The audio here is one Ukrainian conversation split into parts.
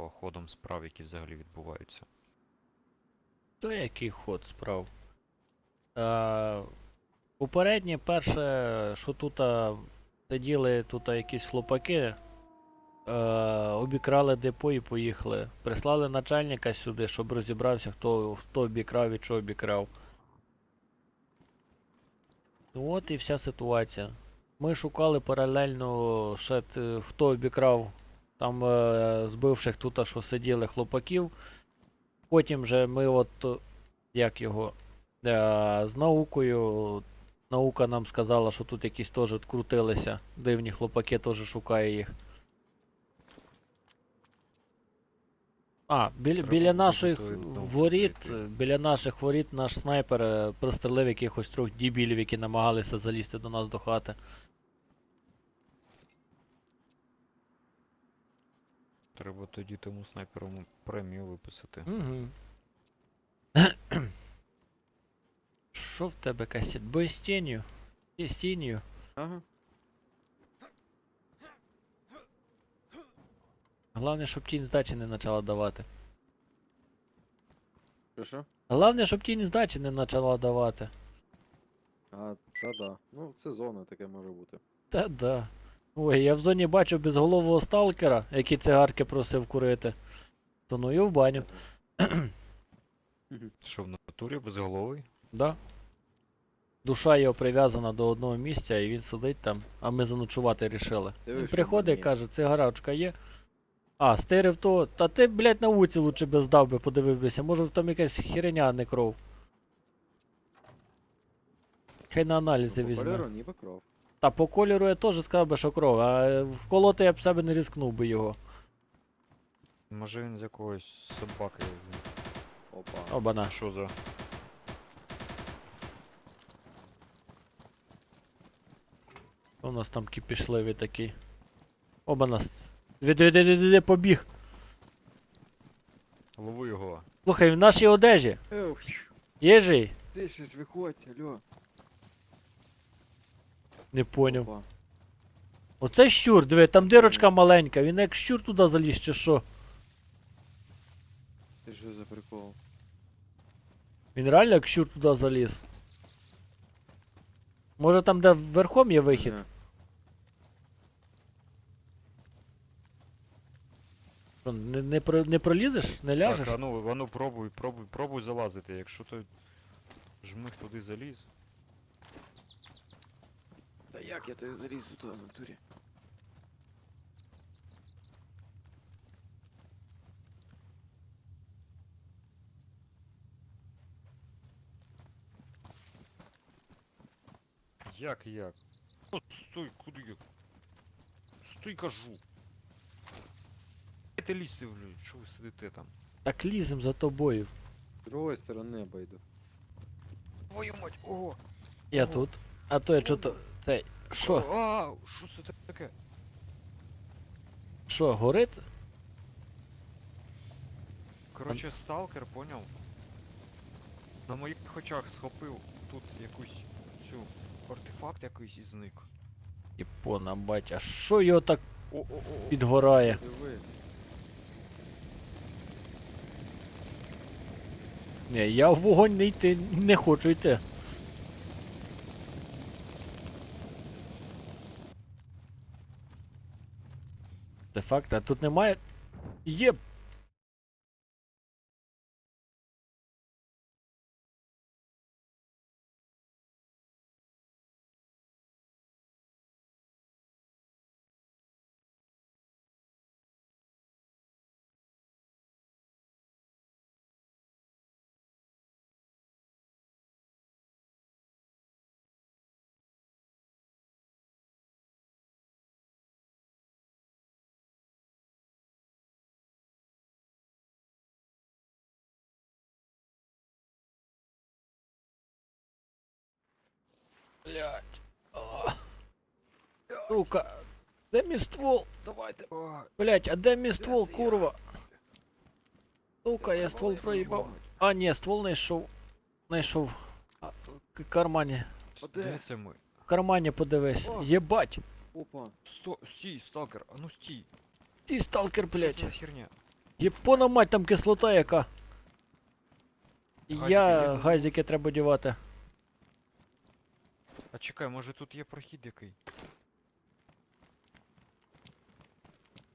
по ходам справ, які взагалі відбуваються. То який ход справ? Е, попереднє перше, що тут сиділи тут якісь хлопаки, е, обікрали депо і поїхали. Прислали начальника сюди, щоб розібрався, хто, хто обікрав і що обікрав. Ну От і вся ситуація. Ми шукали паралельно ще хто обікрав там е, з бивших тут, що сиділи хлопаків. Потім же ми от як його е, з наукою. Наука нам сказала, що тут якісь теж крутилися. Дивні хлопаки теж шукає їх. А, біля, біля наших воріт, біля наших воріт наш снайпер е, прострелив якихось трьох дібілів, які намагалися залізти до нас до хати. Треба тоді тому снайперу премію виписати. Угу. Що в тебе касет? Бой з тінню? Ти з тінню? Ага. Головне, щоб тінь здачі не почала давати. Що що? Головне, щоб тінь здачі не почала давати. А, та-да. Ну, це зона таке може бути. Та да. Ой, я в зоні бачу безголового сталкера, який цигарки просив курити. То ну і в баню. Що в натурі безголовий? Да. Душа його прив'язана до одного місця і він сидить там, а ми заночувати рішили. Він приходить і каже, цигарочка є. А, стирив то. Та ти, блядь, на вулиці лучше би здав би, подивився. Може там якась херня, а не кров. Хай на аналізи візьме. кольору ніби кров. Та по кольору я теж сказав би, що кров, а вколоти я б себе не ризикнув би його. Може він з якогось собаки. Опа. Обана. Що за. У нас там кипішливий такий. Віди, віди, віди, побіг. Лови його. Слухай, в нашій одежі. Єжий? ти ж виходь, алло. Не поняв. Опа. Оце щур, диви, там дирочка маленька, він як щур туди заліз чи що. Ти що за прикол? Він реально як щур туди заліз. Може там де верхом є вихід? Ага. Що, Не, не, про, не пролізеш? Не ляжеш? Так, а ну, а ну пробуй, пробуй, пробуй залазити. Якщо то жмих туди заліз. Як я тобі залізу туди в натурі? Як як? О, стой, куди я? Стой, кажу. Ти лізьте, блядь, що ви сидите там? Так лізем за тобою. З другої сторони обойду. Твою мать, ого! Я Ого. тут. А то я чого-то. Цей. Що? А, що це таке? Що, горить? Короче, сталкер, поняв? На моїх очах схопив тут якусь цю артефакт якийсь і зник. Іпона, батя. Що його так О-о-о. підгорає? Диви. Ні, я в вогонь не йти не хочу йти. Це факт, а тут немає. Є. Блять. Сука. Де мій ствол? Давайте. Блять, а де мій ствол, курва? Сука, я ствол проїбав. А, ні, ствол знайшов. Знайшов. В кармані. Де? Це ми? В кармані подивись. Єбать. Опа. Сто... Стій, сталкер, а ну стій. Ти сталкер, Що блять. це за херня? Єпона мать, там кислота яка. Газики Я газики треба дівати. Чекай, може тут є прохід який?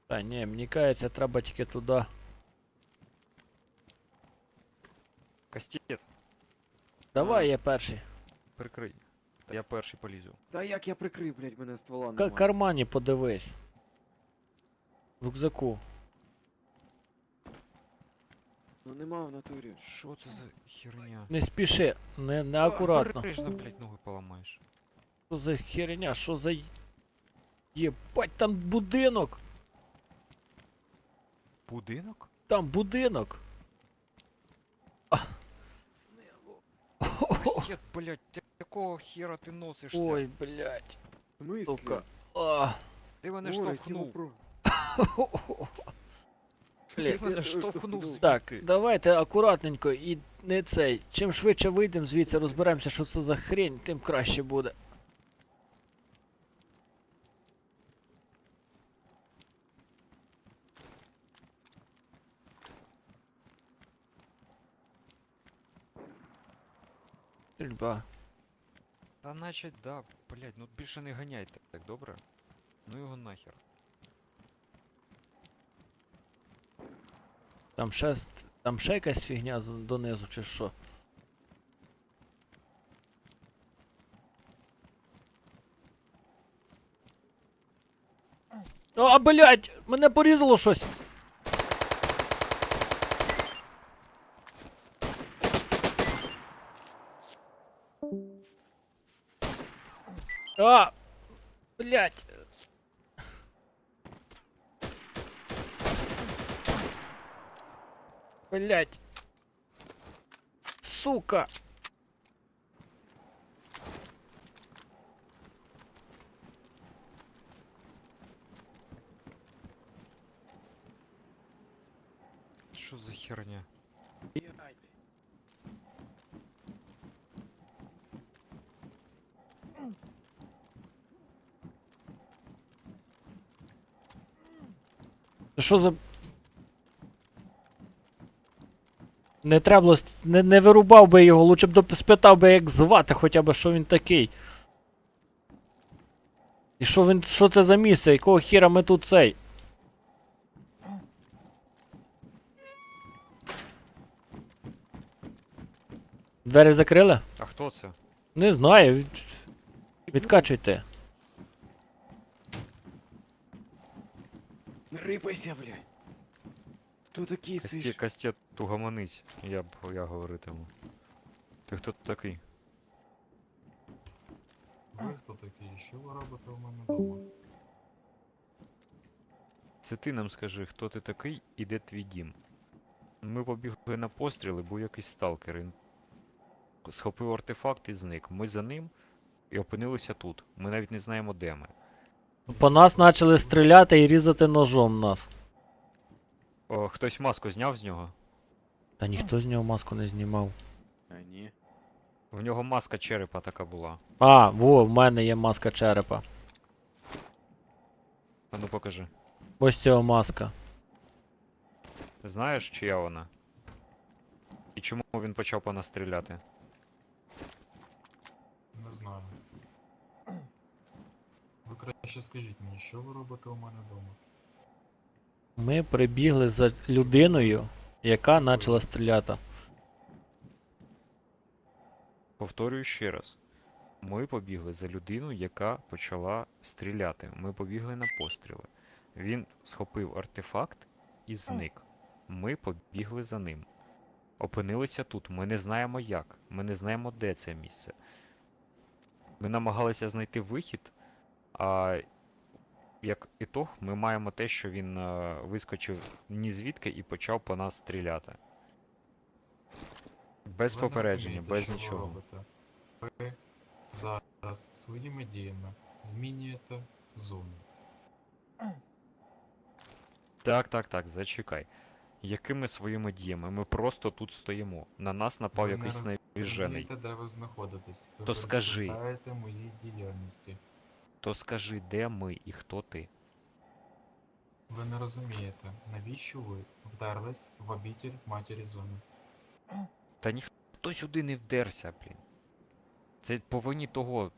Та ні, мені кажеться, треба тільки туди. Кастет, Давай А. я перший. прикрий. Та я перший полізу. Та як я прикрив, блядь, мене ствола Ка- немає. кармані подивись. В рюкзаку. Ну нема в натурі. Що це за херня? Не спіши, не, не акуратно. Бережно, блядь, ноги поламаєш. Що за херня? Що за. Єбать, там будинок! Будинок? Там будинок! А. Кастет, блядь, ти якого хера ти носишся? Ой, блядь. Сука. А. Ти мене штовхнув. Ти мене штовхнув штовхнув. Так, давайте акуратненько і не цей. Чим швидше вийдемо звідси, розберемося, що це за хрень, тим краще буде. Стрільба. Та наче да, блядь, ну більше не ганяйте, так добре? Ну його нахер. Там ще, там ще якась фігня донизу, чи що? А, блядь! Мене порізало щось! А! Блядь! Блять. Сука. Це Що за. Не треба не, не вирубав би його, лучше б спитав би, як звати, хоча б що він такий. І що він. що це за місце? Якого хіра ми тут цей? Двері закрили? А хто це? Не знаю. від- Відкачуйте. Не рипайся, блядь. Хто такий Касті, сиш? кастет тугомонить, я б я говоритиму. Ти хто такий? Ви хто такі? Що ви робите у мене вдома? Це ти нам скажи, хто ти такий і де твій дім. Ми побігли на постріли, був якийсь сталкер. Він схопив артефакт і зник. Ми за ним і опинилися тут. Ми навіть не знаємо, де ми. По нас почали стріляти і різати ножом нас. О, хтось маску зняв з нього. Та ніхто з нього маску не знімав. А ні. В нього маска черепа така була. А, во, в мене є маска черепа. А ну покажи. Ось цього маска. Знаєш, чия вона? І чому він почав по нас стріляти? Не знаю. Ви краще скажіть мені, що ви робите у мене вдома? Ми прибігли за людиною, яка почала стріляти. Повторюю ще раз. Ми побігли за людину, яка почала стріляти. Ми побігли на постріли. Він схопив артефакт і зник. Ми побігли за ним. Опинилися тут. Ми не знаємо як. Ми не знаємо, де це місце. Ми намагалися знайти вихід, а як ітог, ми маємо те, що він е, вискочив ні звідки і почав по нас стріляти. Без Ви не попередження, розумієте, без що ви нічого. робите. Ви зараз своїми діями змінюєте зону. Так, так, так, зачекай. Якими своїми діями? Ми просто тут стоїмо. На нас напав Ви не якийсь роз- навіжений. Розумієте, де ви знаходитесь. Ви То скажи. перешкоджаєте моїй діяльності. То скажи, де ми і хто ти? Ви не розумієте, навіщо ви вдерлись в обітель матері зони? Та ніхто сюди не вдерся, блін. Це по вині того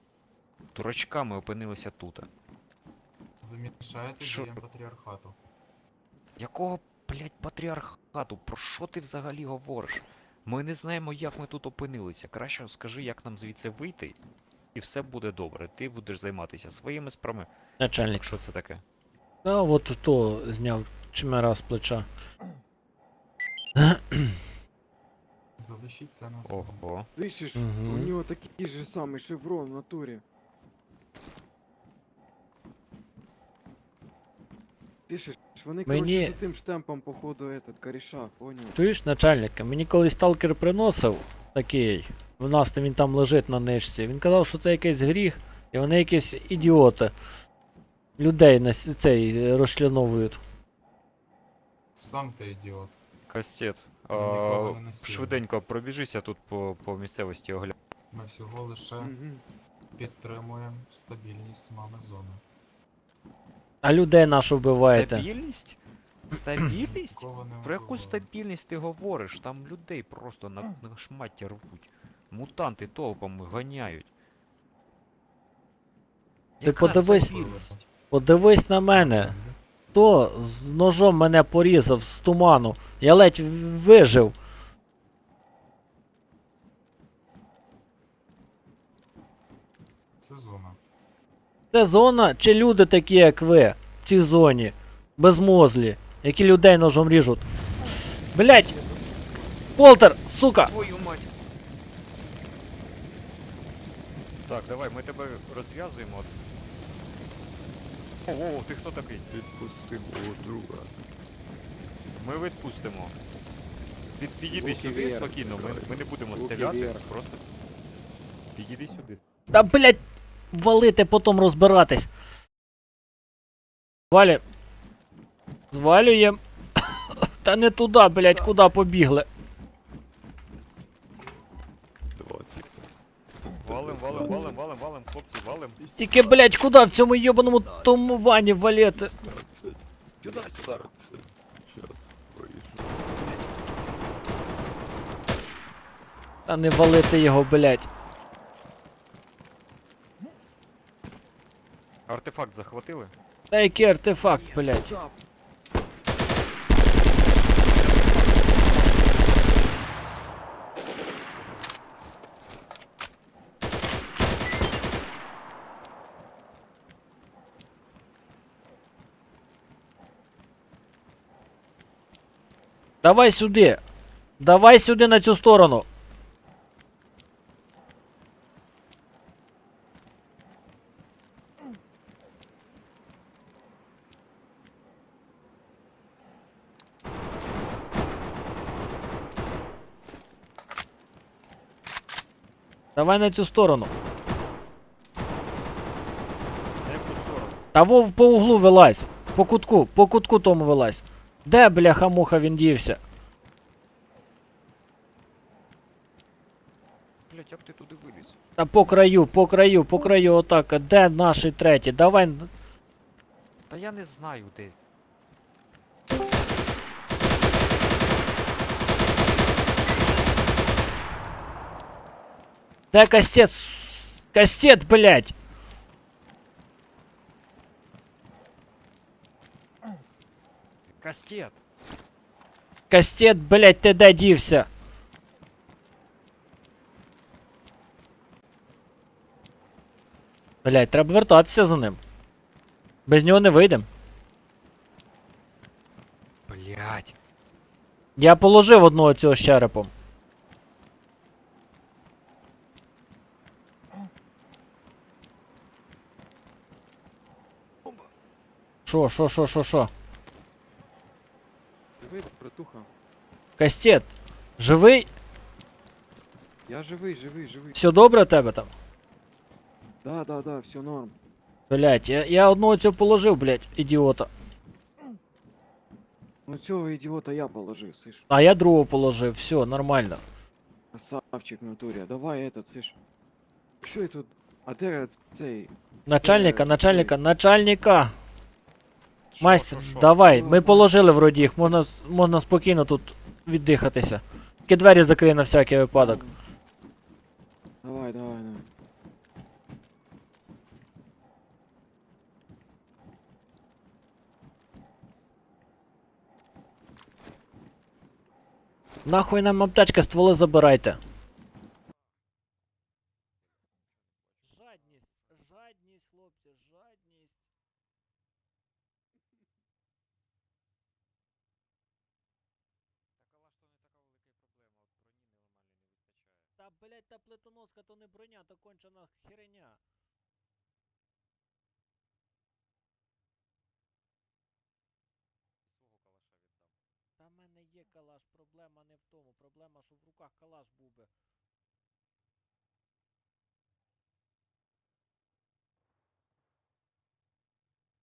дурачка ми опинилися тут. Ви мішаєте Що? діям патріархату. Якого, блядь, патріархату? Про що ти взагалі говориш? Ми не знаємо, як ми тут опинилися. Краще скажи, як нам звідси вийти, і все буде добре. Ти будеш займатися своїми справами. Начальник. Що це таке? А от то зняв чмера з плеча. Залишіть це на зоні. Ого. Слышиш, Мгм. у нього такий же самий шеврон в натурі. Слышиш, вони Мені- короче за тим штемпом, походу, этот, коріша, поняв? Чуєш, начальника, мені колись сталкер приносив такий. в нас там він там лежить на нишці. Він казав, що це якийсь гріх, і вони якісь ідіоти. Людей на цей е, розчленовують. Сам ти ідіот. Кастет. А, не швиденько пробіжися тут по, по місцевості огляд. Ми всього лише підтримуємо стабільність мами зони. А людей нашу вбиваєте. Стабільність? Стабільність? Нікого не Про яку вбивали. стабільність ти говориш? Там людей просто на, на шматі рвуть. Мутанти толпами ганяють. Ти Яка подивись- стабільність? Подивись на мене. Хто з ножом мене порізав з туману? Я ледь в- вижив. Це зона. Це зона чи люди такі, як ви, в цій зоні, безмозлі, які людей ножом ріжуть. Блять! Полтер, сука! Твою мать! Так, давай, ми тебе розв'язуємо. О, о, ти хто такий? Відпусти мого друга. Ми відпустимо. Під, підійди Руки сюди вверх, спокійно, ми, ми не будемо Руки стріляти, вверх. просто підійди сюди. Та блять! Валити, потім розбиратись. Валі. Звалюєм. Та не туди, блять, куди побігли. Хлопці, валим. Тільки, блять, куди в цьому йобаному тому вані валити? Сюди, сюди. Та не валити його, блять. Артефакт захватили? Та який артефакт, блять. Давай сюди. Давай сюди на цю сторону. Давай на цю сторону. Та вов по углу вилазь. По кутку, по кутку тому вилазь. Де, бляха муха він дівся? Блять, як ти туди виліз? Та по краю, по краю, по краю отак. А Де наші треті? Давай. н- Та я не знаю де. Де кастет? с- Кастет, блядь! Кастет! Кастет, блядь, ти де дівся? Блядь, треба вертатися за ним. Без нього не вийдем. Блять. Я положив одного цього з черепом. Шо, шо, шо, шо, шо? Живий, братуха. Кастет, живий? Я живий, живий, живий. Все добре у тебе там? Да, да, да, все норм. Блять, я, я одного цього положив, блять, ідіота. Ну цього ідіота я положив, слышь. А я другого положив, все, нормально. Красавчик в натурі. А давай этот, слышь. Що я тут? А де цей? Начальника, Е, начальника, начальника! Майстер, що, що? давай, Ну, ми ну. положили вроді їх, можна, можна спокійно тут віддихатися. Тільки двері закрий на всякий випадок. Давай, давай, давай. Нахуй нам аптечка, стволи забирайте. Та, блять, та плитоноска то не броня, то кончена хереня. Та в мене є калаш, проблема не в тому. Проблема, що в руках калаш був би.